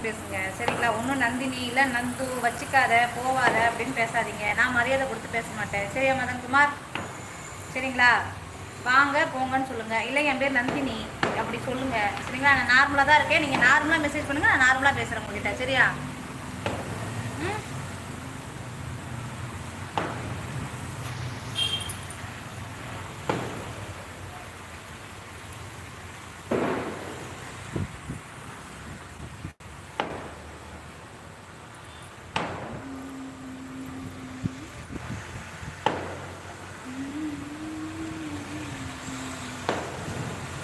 அப்படின்னு பேசுங்க. சரிங்களா? ஒன்றும் நந்தினி இல்லை நந்து வச்சுக்காத போவாத அப்படின்னு பேசாதீங்க. நான் மரியாதை கொடுத்து பேச மாட்டேன். சரியா மதன்குமார் சரிங்களா? வாங்க போங்கன்னு சொல்லுங்கள் இல்லை என் பேர் நந்தினி. அப்படி சொல்லுங்கள் சரிங்களா? நான் நார்மலாக தான் இருக்கேன். நீங்கள் நார்மலாக மெசேஜ் பண்ணுங்கள் நான் நார்மலாக பேசுகிறேன் உங்ககிட்ட. சரியா?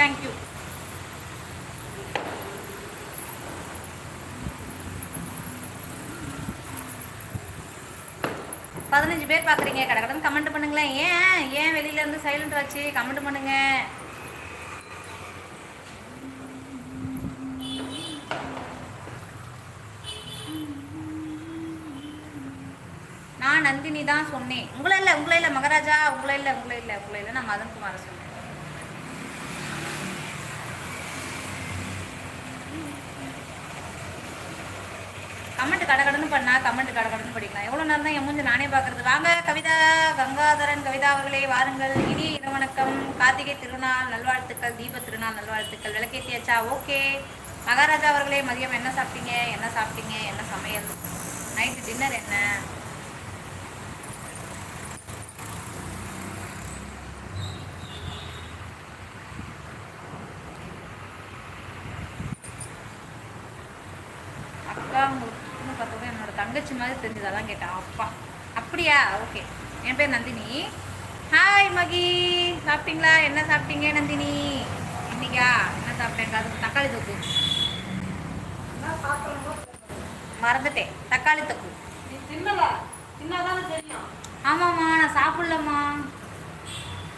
தேங்க்யூ பதினஞ்சு பேர் பார்க்குறீங்க கடகடன் கமெண்ட் பண்ணுங்களேன். ஏன்? ஏன் வெளியில இருந்து சைலண்ட் ஆச்சு? கமெண்ட் பண்ணுங்க. நான் நந்தினி தான் சொன்னேன். உங்களை இல்லை உங்களை இல்லை மகாராஜா. உங்களை இல்லை உங்களை இல்லை உங்களை இல்லை நான் மதன் குமார சொன்னேன். கமெண்ட் கடகடன்னு பண்ணா கமெண்ட் கடகடன்னு படிக்கலாம். எவ்வளோ நேரம் தான் என் மூஞ்சி நானே பார்க்குறது. வாங்க கவிதா கங்காதரன் கவிதா அவர்களே வாருங்கள். இனிய இரவணக்கம் கார்த்திகை திருநாள் நல்வாழ்த்துக்கள் தீப திருநாள் நல்வாழ்த்துக்கள். விளக்கேற்றியாச்சா ஓகே. மகாராஜா அவர்களே மதியம் என்ன சாப்பிட்டீங்க? என்ன சாப்பிட்டீங்க? என்ன சமையல்? நைட்டு டின்னர் என்ன? அக்கா தங்கச்சி மாதிரி தெரிஞ்சது அதான் கேட்டேன். அப்பா அப்படியா? ஓகே. என் பேர் நந்தினி. ஹாய் மகி. சாப்பிட்டீங்களா? என்ன சாப்பிட்டீங்க நந்தினி? இன்னைக்கா? என்ன சாப்பிட்டேன் அதுக்கு தக்காளி தொக்கு. மறந்துட்டேன். தக்காளி தொக்கு. ஆமாம்மா நான் சாப்பிடலம்மா.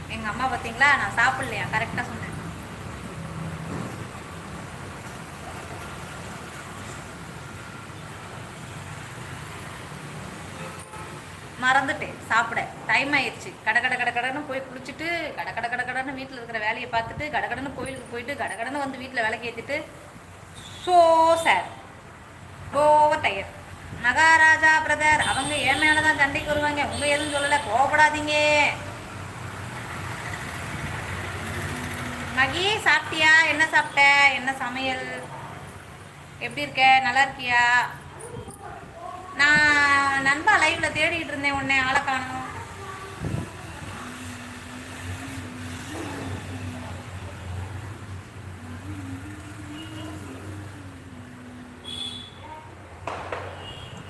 எங்கள் அம்மா பார்த்தீங்களா? நான் சாப்பிடலையா? கரெக்டாக சொன்னேன். மறந்துட்டேன். சாப்பிட. டைம் ஆயிடுச்சு. கட கடை கட கடன்னு போய் குளிச்சுட்டு கட கட கட கடன்னு வீட்டில் இருக்கிற வேலையை பார்த்துட்டு கடகடன்னு கோயிலுக்கு போயிட்டு கடகடன்னு வந்து வீட்டில் விலைக்கு ஏற்றிட்டு ஸோ சேட் ஓவர் டயர் மகாராஜா பிரதர் அவங்க என் மேலே தான் சண்டைக்கு வருவாங்க உங்க எதுவும் சொல்லலை. கோவப்படாதீங்க. மகி சாப்பிட்டியா? என்ன சாப்பிட்ட? என்ன சமையல்? எப்படி இருக்க? நல்லா இருக்கியா? நான் நண்பா லைவ்ல தேடிட்டு இருந்தேன் உன்னை ஆளை காணும்.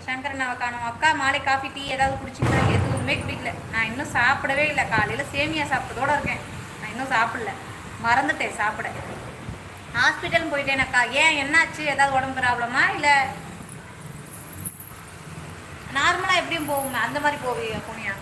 சங்கரன் காணும். அக்கா மாலை காஃபி டீ ஏதாவது குடிச்சிங்களா? எதுவுமே குடிக்கல. நான் இன்னும் சாப்பிடவே இல்லை. காலையில் சேமியா சாப்பிட்டதோட இருக்கேன். நான் இன்னும் சாப்பிடல. மறந்துட்டேன் சாப்பிட. ஹாஸ்பிட்டல் போயிட்டேன் அக்கா. ஏன் என்னாச்சு? ஏதாவது உடம்பு ப்ராப்ளமா இல்லை நார்மலாக எப்படியும் போகுமே? அந்த மாதிரி போவியா போனியா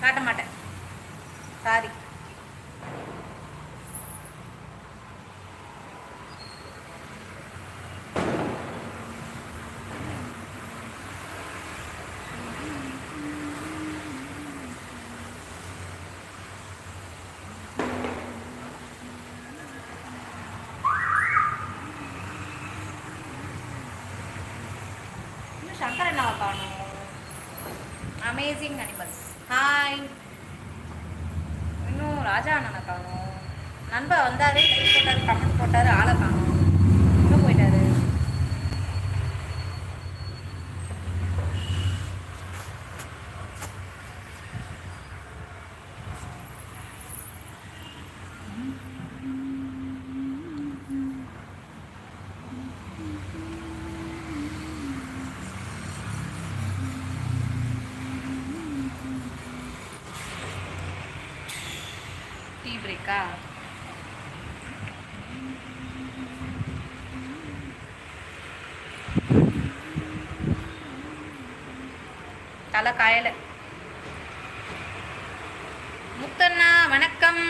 காட்ட மாட்டேன். சாரி சங்கர் அண்ணாவை காணும். அமேசிங் அனிமல்ஸ் ஹாய் இன்னும் ராஜா அண்ணனை காணும். நண்பா வந்தார் லைக் போட்டார் கமெண்ட் போட்டாரு ஆளை காணும். இன்னும் போயிட்டாரு. டீ பிரேக்கா? தலை காயலை. முத்தண்ணா வணக்கம்.